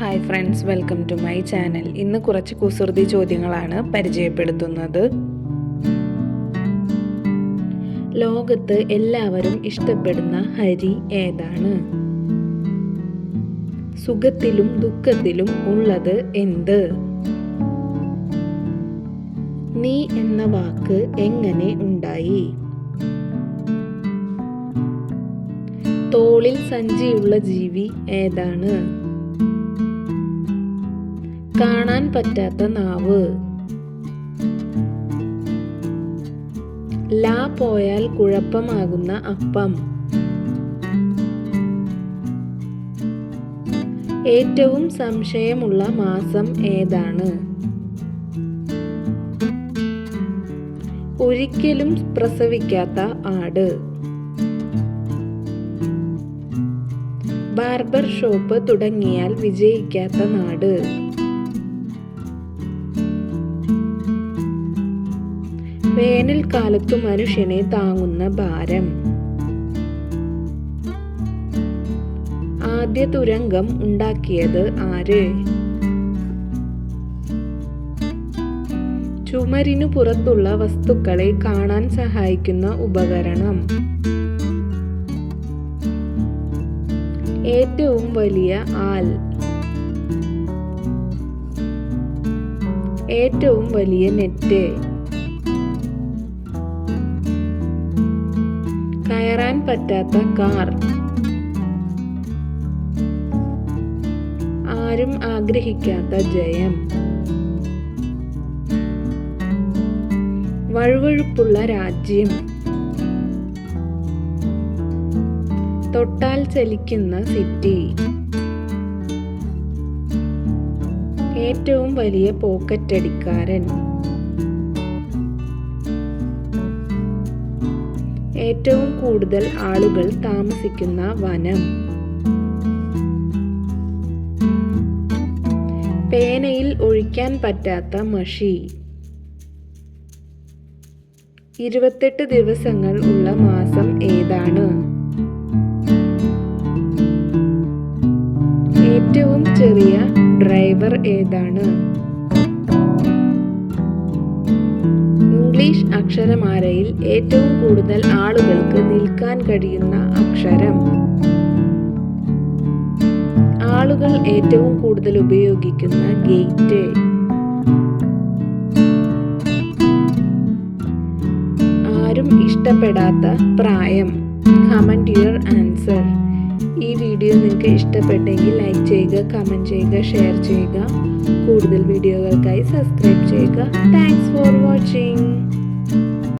Hi friends welcome to my channel ഇന്ന് കുറച്ച് കുസൃതി ചോദ്യങ്ങളാണ് പരിചയപ്പെടുത്തുന്നത്. ലോകത്ത് എല്ലാവരും ഇഷ്ടപ്പെടുന്ന ഹരി ഏതാണ്? സുഖത്തിലും ദുഃഖത്തിലും ഉള്ളത് എന്ത്? നീ എന്ന വാക്ക് എങ്ങനെ ഉണ്ടായി? തോളിൽ സഞ്ചിയുള്ള ജീവി ഏതാണ്? കാണാൻ പറ്റാത്ത നാവ്. ലാ പോയാൽ കുഴപ്പമാകുന്ന അപ്പം. ഏറ്റവും സംശയമുള്ള മാസം ഏതാണ്? ഒരിക്കലും പ്രസവിക്കാത്ത ആട്. ബാർബർ ഷോപ്പ് തുടങ്ങിയാൽ വിജയിക്കാത്ത നാട്. വേനൽക്കാലത്തു മനുഷ്യനെ താങ്ങുന്ന ഭാരം. ആദ്യ തുരങ്കം ഉണ്ടാക്കിയത് ആര്? ചുമരിനു പുറത്തുള്ള വസ്തുക്കളെ കാണാൻ സഹായിക്കുന്ന ഉപകരണം. ഏറ്റവും വലിയ ആൽ. ഏറ്റവും വലിയ നെറ്റ്. കയറാൻ പറ്റാത്ത കാർ. ആരും ആഗ്രഹിക്കാത്ത ജയം. വഴുവഴുപ്പുള്ള രാജ്യം. തൊട്ടാൽ ചലിക്കുന്ന സിറ്റി. ഏറ്റവും വലിയ പോക്കറ്റടിക്കാരൻ. ഏറ്റവും കൂടുതൽ ആളുകൾ താമസിക്കുന്ന വനം. പേനയിൽ ഒഴിക്കാൻ പറ്റാത്ത മഷി. ഇരുപത്തെട്ട് ദിവസങ്ങൾ ഉള്ള മാസം ഏതാണ്? ഏറ്റവും ചെറിയ ഡ്രൈവർ ഏതാണ്? ഇംഗ്ലീഷ് അക്ഷരമാലയിൽ ഏറ്റവും കൂടുതൽ ആളുകൾക്ക് നിൽക്കാൻ കഴിയുന്ന അക്ഷരം. ആളുകൾ ഏറ്റവും കൂടുതൽ ഉപയോഗിക്കുന്ന ഗേറ്റ്. ആരും ഇഷ്ടപ്പെടാത്ത പ്രായം. Comment your answer. ഈ വീഡിയോ നിങ്ങൾക്ക് ഇഷ്ടപ്പെട്ടെങ്കിൽ ലൈക്ക് ചെയ്യുക കമന്റ് ചെയ്യുക ഷെയർ ചെയ്യുക. കൂടുതൽ വീഡിയോകൾക്കായി സബ്സ്ക്രൈബ് ചെയ്യുക. Thanks for watching.